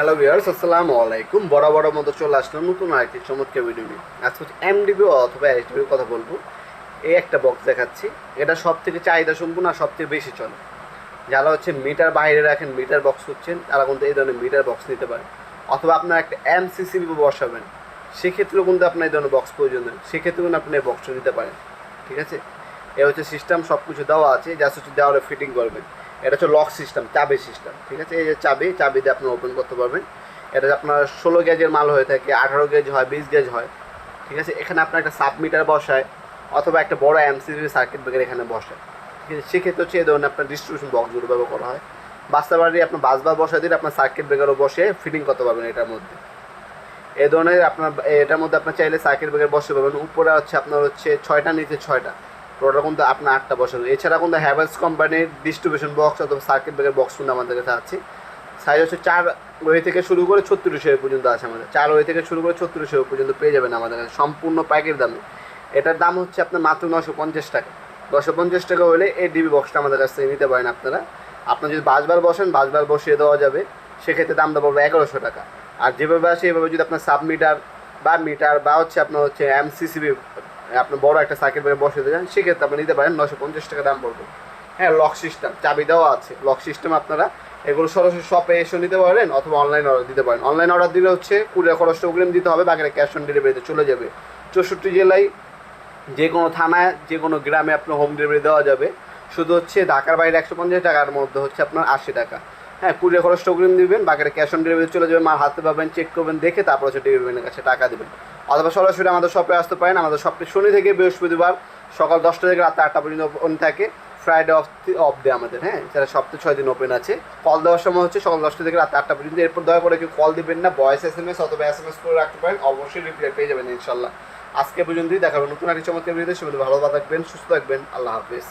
Hello viewers আসসালামু আলাইকুম। বড় বড় মতো চলে আসলাম নতুন আরেকটি চমৎকার ভিডিও নিয়ে। আজকে হচ্ছে এমডিবি অথবা এইচডিবির কথা বলব। এই একটা বক্স দেখাচ্ছি। এটা সব থেকে চাহিদা সম্পূর্ণ আর সব থেকে বেশি চলে। যারা হচ্ছে মিটার বাইরে রাখেন মিটার বক্স হচ্ছেন তারা কিন্তু এই ধরনের মিটার বক্স নিতে পারে। অথবা আপনার একটা এমসিসিবি বসাবেন। সেক্ষেত্রেও কিন্তু আপনার এই ধরনের বক্স প্রয়োজন হয়। সেক্ষেত্রেও কিন্তু আপনি এই বক্সটা নিতে পারেন। ঠিক আছে? এ হচ্ছে সিস্টেম সব কিছু দেওয়া আছে। যা হচ্ছে দেওয়ারে ফিটিং করবেন। এটা হচ্ছে লক সিস্টেম চাবি সিস্টেম ঠিক আছে? এই যে চাবি চাবি দিয়ে আপনি ওপেন করতে পারবেন। এটা আপনার ষোলো গেজের মাল হয়ে থাকে, আঠারো গেজ হয়, বিশ গেজ হয়, ঠিক আছে? এখানে আপনার একটা সাব মিটার বসায়, অথবা একটা বড় এমসিবি সার্কিট ব্রেকার এখানে বসায়, ঠিক আছে? সেক্ষেত্রে হচ্ছে এই ধরনের আপনার ডিস্ট্রিবিউশন বক্সগুলো ব্যবহার করা হয়। বাস্তবাড়ি আপনার বাস বাসবার বসায় দিলে আপনার সার্কিট ব্রেকারও বসে ফিটিং করতে পারবেন এটার মধ্যে। এই ধরনের আপনার, এটার মধ্যে আপনার চাইলে সার্কিট ব্রেকার বসতে পারবেন উপরে হচ্ছে আপনার হচ্ছে ছয়টা, নিচে ছয়টা। টোটাল কিন্তু আপনার আটটা বসানো। এছাড়া কিন্তু হ্যাভেলস কোম্পানির ডিস্ট্রিবিউশন বক্স অথবা সার্কিট ব্রেকার বক্স কিন্তু আমাদের কাছে আছে। সাইজ হচ্ছে চার ওয়ে থেকে শুরু করে ছত্রিশ ওয়ে পর্যন্ত আছে আমাদের। চার ওয়ে থেকে শুরু করে ছত্রিশ ওয়ে পর্যন্ত পেয়ে যাবেন আমাদের কাছে। সম্পূর্ণ প্যাকের দামে। এটার দাম হচ্ছে আপনার মাত্র নশো পঞ্চাশ টাকা। নশো পঞ্চাশ টাকা হলে এই ডিবি বক্সটা আমাদের কাছ থেকে নিতে পারেন আপনারা। আপনার যদি বাসবার বসেন বাসবার বসিয়ে দেওয়া যাবে। সেক্ষেত্রে দামটা পড়বে এগারোশো টাকা। আর যেভাবে আসে, এভাবে যদি আপনার সাব মিটার বা মিটার বা হচ্ছে আপনার হচ্ছে এমসিসিবি আপনার বড় একটা সার্কিট ব্রেকার বসিয়ে দেবেন সেক্ষেত্রে আপনি নিতে পারেন নশো পঞ্চাশ টাকা দাম পড়বে। হ্যাঁ লক সিস্টেম চাবি দেওয়া আছে। লক সিস্টেম আপনারা এগুলো সরাসরি শপে এসে নিতে পারেন অথবা অনলাইন অর্ডার দিতে পারেন। অনলাইন অর্ডার দিলে হচ্ছে কুড়িয়া খরচটা অগ্রিম দিতে হবে, বাকিটা ক্যাশ অন ডেলিভারিতে চলে যাবে। চৌষট্টি জেলায় যে কোনো থানায়, যে কোনো গ্রামে আপনার হোম ডেলিভারি দেওয়া যাবে। শুধু হচ্ছে ঢাকার বাইরে একশো পঞ্চাশ টাকার মধ্যে হচ্ছে আপনার আশি টাকা। হ্যাঁ কুড়িয়া খরচটা অগ্রিম দিবেন, বাকিটা ক্যাশ অন ডেলিভারি চলে যাবে। মাল হাতে পাবেন চেক করবেন, দেখে তারপর হচ্ছে ডেলিভারি কাছে টাকা দেবেন। অথবা সরাসরি আমাদের শপে আসতে পারেন। আমাদের শপটি শনি থেকে বৃহস্পতিবার সকাল দশটা থেকে রাত আটটা পর্যন্ত ওপেন থাকে। ফ্রাইডে অফ অফ ডে আমাদের হ্যাঁ? যারা সপ্তাহে ছয় দিন ওপেন আছে। কল দেওয়ার সময় হচ্ছে সকাল দশটা থেকে রাত আটটা পর্যন্ত। এরপর দয়া করে কেউ কল দিবেন না। ভয়েস এস এম এস অথবা এস এম এস করে রাখতে পারেন। অবশ্যই রিপ্লাই পেয়ে যাবেন ইনশাল্লাহ। আজকে পর্যন্তই। দেখাবেন নতুন একটি চমৎকার ভিডিও সে ভালো থাকবেন, সুস্থ থাকবেন। আল্লাহ হাফিজ।